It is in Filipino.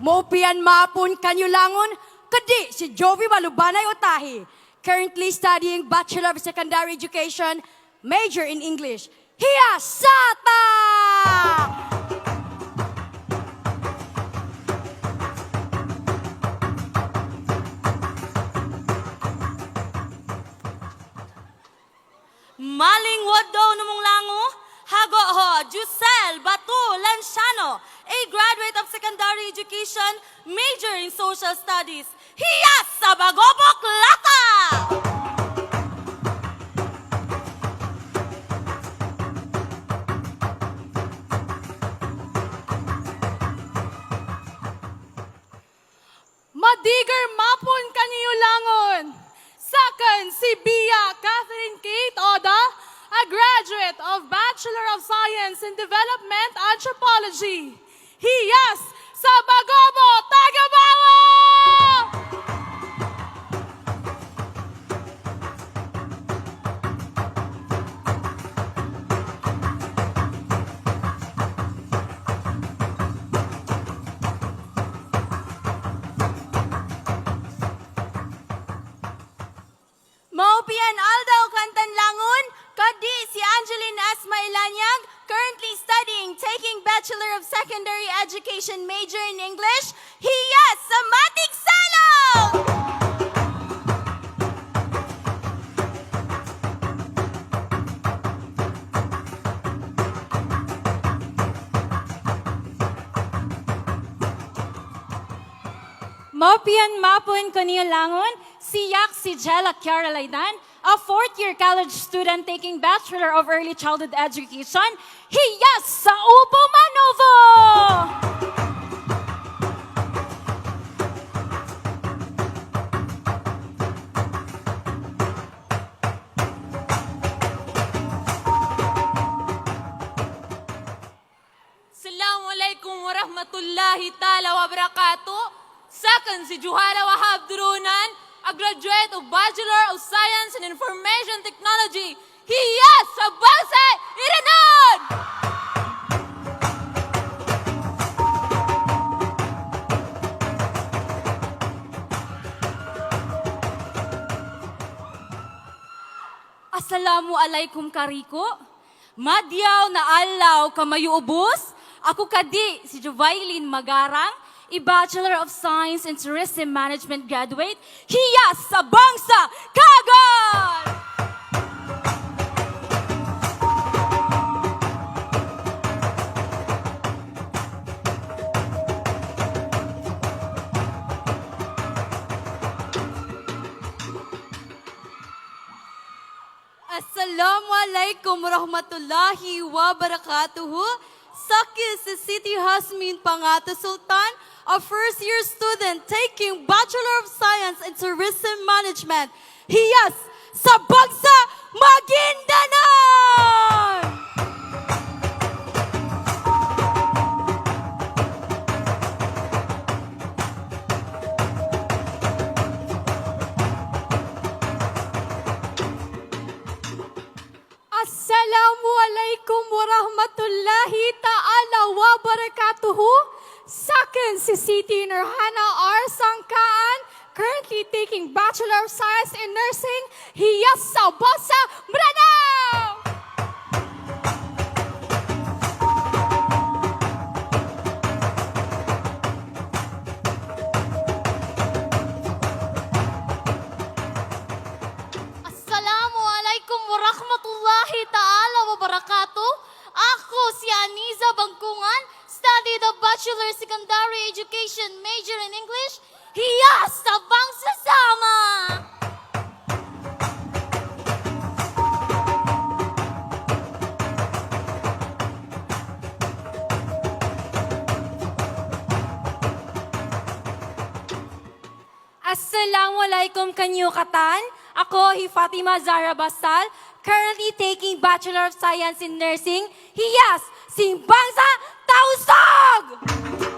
Mopian mapun kanyulangon, kadi si Jovi Malubanay Otahi, currently studying Bachelor of Secondary Education, major in English. Hiya Sata! Batu Lanciano, a graduate of secondary education, major in social studies. Hiyas sa Bagobok Lata! Madiger mapon kaniyo langon. Second, si Bia Catherine Kate Oda, a graduate of Bachelor of Science in Development Anthropology. Hiyas sa Bagobo, Tagabawa! Mopian Mapun Langon, siyak si Jella Carolaidan, a fourth-year college student taking Bachelor of Early Childhood Education, hiyas sa Upo Manovo! Assalamualaikum warahmatullahi ta'ala wabarakatuh. Second, si Juhala Wahab Durunan, a graduate of Bachelor of Science in Information Technology. Hiyas sa Bangsa Iranon! Assalamualaikum kariko. Madyaw na alaw kamayo ubos. Ako kadi si Jovailin Magarang, i Bachelor of Science in Tourism Management graduate, hiyas sa Bangsa, Kagal! Assalamualaikum warahmatullahi wabarakatuh. Sakit sa City Hasmin Pangato Sultan, a first-year student taking Bachelor of Science in Tourism Management. Hiyas sa Bachelor of Science in Nursing, hiyas sa Basa, Branao! Assalamualaikum warahmatullahi ta'ala wabarakatuh. Ako si Aniza Bangkungan, studied a Bachelor Secondary Education major in English. Hiyas Assalamualaikum kanyukatan. Ako, hi Fatima Zara Basal, currently taking Bachelor of Science in Nursing. Hiyas, Simbangsa, Tausog!